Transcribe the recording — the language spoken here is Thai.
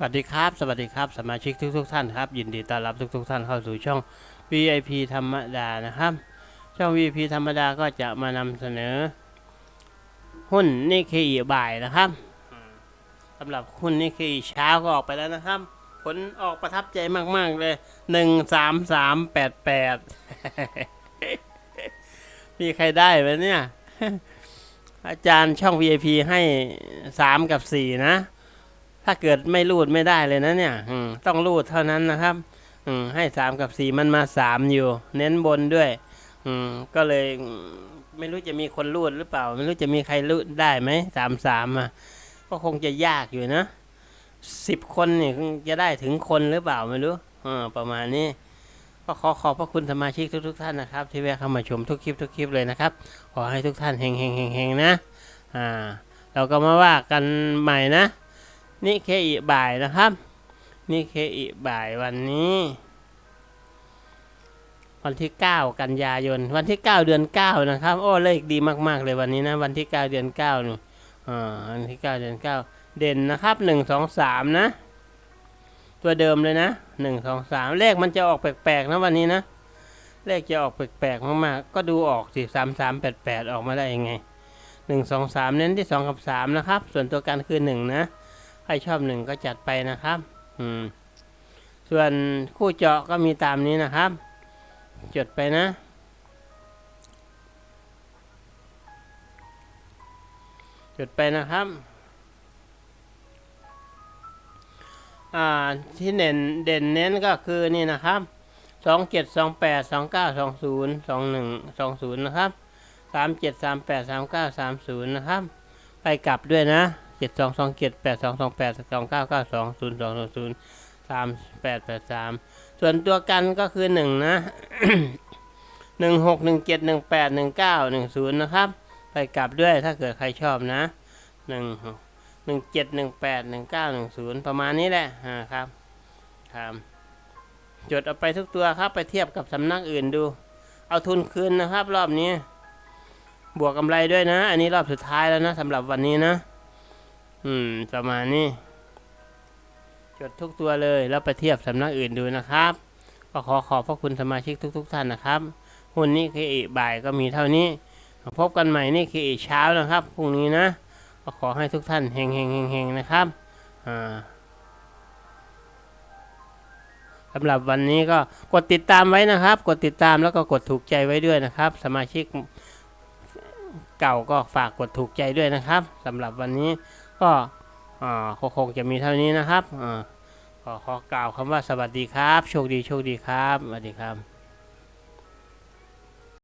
สวัสดีครับ สวัสดีครับ สมาชิกทุกทท่านครับ ยินดีต้อนรับทุกทท่านเข้าสู่ช่อง VIP ธรรมดานะครับ ช่อง VIP ธรรมดาก็จะมานำเสนอ หุ้นนิเคอีบ่ายนะครับสำหรับหุ้นนิเคอีเช้าก็ออกไปแล้วนะครับ ผลออกประทับใจมากๆเลยหนึ่งสามสามแปดแปดมีใครได้ไหมเนี่ย อาจารย์ช่อง VIP ให้สามกับสี่นะ ถ้าเกิดไม่รูดไม่ได้เลยนะเนี่ยต้องรูดเท่านั้นนะครับให้สามกับสี่มันมาสามอยู่ เน้นบนด้วยก็เลยไม่รู้จะมีคนรูดหรือเปล่า ไม่รู้จะมีใครรูดได้ไหมสามสามอะก็คงจะยากอยู่นะสิบคนเนี่ยจะได้ถึงคนหรือเปล่าไม่รู้อประมาณนี้ก็ขอขอบพระคุณสมาชิกทุก ๆ ท่านนะครับ ที่แวะเข้ามาชมทุกคลิปทุกคลิปเลยนะครับ ขอให้ทุกท่านเฮงเฮงเฮงเฮงนะ อ่า เราก็มาว่ากันใหม่นะ นิเคอิบ่ายนะครับนิเคอิบ่ายวันนี้ วันที่ 9 กันยายน วันที่ 9 เดือน 9 นะครับ โอ้เลขดีมากๆเลยวันนี้นะ วันที่ 9 เดือน9นี่อ่าวันที่ 9 เดือน 9 เด่นนะครับ 1 2 3 นะ ตัวเดิมเลยนะ 1 2 3 เลขมันจะออกแปลกๆนะวันนี้นะ เลขจะออกแปลกๆมากๆ ก็ดูออกสิ3 3 8 8 ออกมาได้ยังไง 1 2 3 เน้นที่ 2 กับ 3 นะครับ ส่วนตัวการคือ 1 นะ ครชอบหนึ่งก็จัดไปนะครับ อืม ส่วนคู่เจาะก็มีตามนี้นะครับ จดไปนะ จดไปนะครับ อ่า ที่เด่นเด่นเน้นก็คือนี่นะครับสองเจ็ดสองแปดสองเก้าสองศูนย์สองหนึ่งสองศูนย์นะครับสามเจ็ดสามแปดสามเก้าสามศูนย์นะครับ ไปกลับด้วยนะ เจ็ดสองสองเจ็ดแปดสองสองแปดสองเก้าเก้าสองศูนย์สองศูนย์สามแปดแปดสามส่วนตัวกันก็คือหนึ่งนะหนึ่งหกหนึ่งเจ็ดหนึ่งแปดหนึ่งเก้าหนึ่งศูนย์นะครับ ไปกลับด้วยถ้าเกิดใครชอบนะหนึ่งหนึ่งเจ็ดหนึ่งแปดหนึ่งเก้าหนึ่งศูนย์ประมาณนี้แหละครับครับจดเอาไปทุกตัวครับ ไปเทียบกับสำนักอื่นดู เอาทุนคืนนะครับ รอบนี้ บวกกำไรด้วยนะ อันนี้รอบสุดท้ายแล้วนะสำหรับวันนี้นะ อืม ประมาณนี้ จดทุกตัวเลย แล้วไปเทียบสำนักอื่นดูนะครับ ก็ขอขอบพระคุณสมาชิกทุก ๆ ท่านนะครับหุ้นนี้คือบ่ายก็มีเท่านี้ พบกันใหม่นี่คือเช้านะครับ พรุ่งนี้นะ ก็ขอให้ทุกท่านเฮงเฮงเฮงเฮงนะครับ อ่าสำหรับวันนี้ก็กดติดตามไว้นะครับ กดติดตามแล้วก็กดถูกใจไว้ด้วยนะครับ สมาชิกเก่าก็ฝากกดถูกใจด้วยนะครับสำหรับวันนี้ ก็คงจะมีเท่านี้นะครับอขอขอกล่าวคำว่าสวัสดีครับ โชคดีโชคดีครับสวัสดีครับ